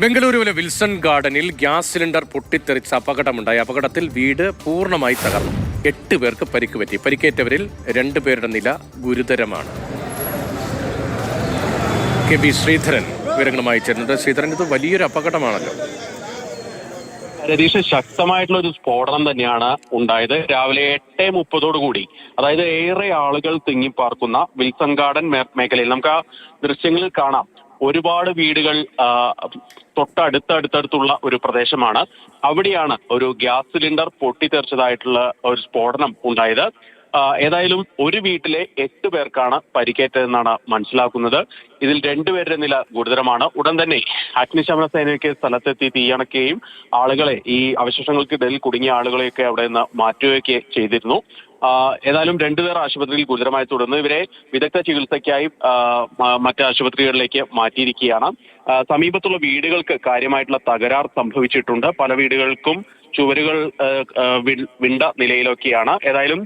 ബംഗളൂരുവിലെ വിൽസൺ ഗാർഡനിൽ gas cylinder പൊട്ടിത്തെറിച്ച അപകടമുണ്ടായി. അപകടത്തിൽ വീട് പൂർണമായി തകർന്നു. എട്ട് പേർക്ക് പരിക്ക് പറ്റി പരിക്കേറ്റവരിൽ രണ്ടുപേരുടെ നില ഗുരുതരമാണ്. കെ ബി ശ്രീധരൻ വിവരങ്ങളുമായി ചേരുന്നത് ശ്രീധരൻ ഇത് വലിയൊരു അപകടമാണല്ലോ. രതീഷ് ശക്തമായിട്ടുള്ള ഒരു സ്ഫോടനം തന്നെയാണ് ഉണ്ടായത്. രാവിലെ എട്ട് മുപ്പതോടു കൂടി. അതായത് ഏറെ ആളുകൾ തിങ്ങിപ്പാർക്കുന്ന വിൽസൺ ഗാർഡൻ മേഖലയിൽ നമുക്ക് ആ ദൃശ്യങ്ങളിൽ കാണാം. ഒരുപാട് വീടുകൾ തൊട്ടടുത്തടുത്തടുത്തുള്ള ഒരു പ്രദേശമാണ്. അവിടെയാണ് ഒരു ഗ്യാസ് സിലിണ്ടർ പൊട്ടിത്തെറിച്ചതായിട്ടുള്ള ഒരു സ്ഫോടനം ഉണ്ടായത്. ഏതായാലും ഒരു വീട്ടിലെ എട്ട് പേർക്കാണ് പരിക്കേറ്റതെന്നാണ് മനസ്സിലാക്കുന്നത്. ഇതിൽ രണ്ടുപേരുടെ നില ഗുരുതരമാണ്. ഉടൻ തന്നെ അഗ്നിശമന സേനയ്ക്ക് സ്ഥലത്തെത്തി തീയണക്കുകയും ആളുകളെ ഈ അവശിഷ്ടങ്ങൾക്കിടയിൽ കുടുങ്ങിയ ആളുകളെയൊക്കെ അവിടെ നിന്ന് മാറ്റുകയൊക്കെ ചെയ്തിരുന്നു. ഏതായാലും രണ്ടുപേർ ആശുപത്രിയിൽ ഗുരുതരമായി തുടർന്ന് ഇവരെ വിദഗ്ധ ചികിത്സയ്ക്കായി മറ്റ് ആശുപത്രികളിലേക്ക് മാറ്റിയിരിക്കുകയാണ്. സമീപത്തുള്ള വീടുകൾക്ക് കാര്യമായിട്ടുള്ള തകരാർ സംഭവിച്ചിട്ടുണ്ട്. പല വീടുകൾക്കും ചുവരുകൾ വിണ്ട നിലയിലൊക്കെയാണ്. ഏതായാലും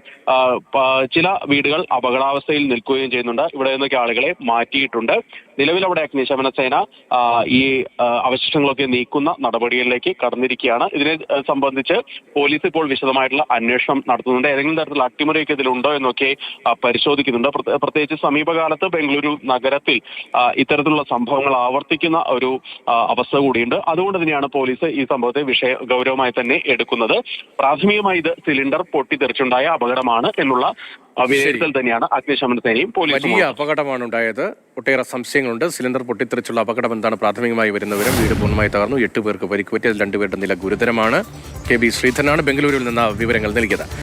ചില വീടുകൾ അപകടാവസ്ഥയിൽ നിൽക്കുകയും ചെയ്യുന്നുണ്ട്. ഇവിടെ നിന്നൊക്കെ ആളുകളെ മാറ്റിയിട്ടുണ്ട്. നിലവിൽ അവിടെ അഗ്നിശമന സേന ഈ അവശിഷ്ടങ്ങളൊക്കെ നീക്കുന്ന നടപടികളിലേക്ക് കടന്നിരിക്കുകയാണ്. ഇതിനെ സംബന്ധിച്ച് പോലീസ് ഇപ്പോൾ വിശദമായിട്ടുള്ള അന്വേഷണം നടത്തുന്നുണ്ട്. ഏതെങ്കിലും തരത്തിലുള്ള അട്ടിമറിയൊക്കെ ഇതിലുണ്ടോ എന്നൊക്കെ പരിശോധിക്കുന്നുണ്ട്. പ്രത്യേകിച്ച് സമീപകാലത്ത് ബംഗളൂരു നഗരത്തിൽ ഇത്തരത്തിലുള്ള സംഭവങ്ങൾ ആവർത്തിക്കുന്ന ഒരു അവസ്ഥ കൂടിയുണ്ട്. അതുകൊണ്ട് തന്നെയാണ് പോലീസ് ഈ സംഭവത്തെ വിഷയ ഗൗരവമായി തന്നെ എടുക്കുന്നത്. പ്രാഥമികമായി ഇത് സിലിണ്ടർ പൊട്ടിത്തെറിച്ചുണ്ടായ അപകടമാണ് എന്നുള്ള വിലയിരുത്തൽ തന്നെയാണ് അഗ്നിശമന സേനയും പോലീസും വലിയ അപകടമാണ് ഉണ്ടായത് ഒട്ടേറെ സംശയങ്ങളുണ്ട്. സിലിണ്ടർ പൊട്ടിത്തെറിച്ചുള്ള അപകടം എന്താണ്? പ്രാഥമികമായി വരുന്ന വിവരം വീട് പൂർണമായി തകർന്നു. എട്ട് പേർക്ക് പരിക്കുപറ്റി അതിൽ രണ്ടുപേരുടെ നില ഗുരുതരമാണ്. കെ ബി ശ്രീധരനാണ് ബംഗളൂരുവിൽ നിന്ന് വിവരങ്ങൾ നൽകിയത്.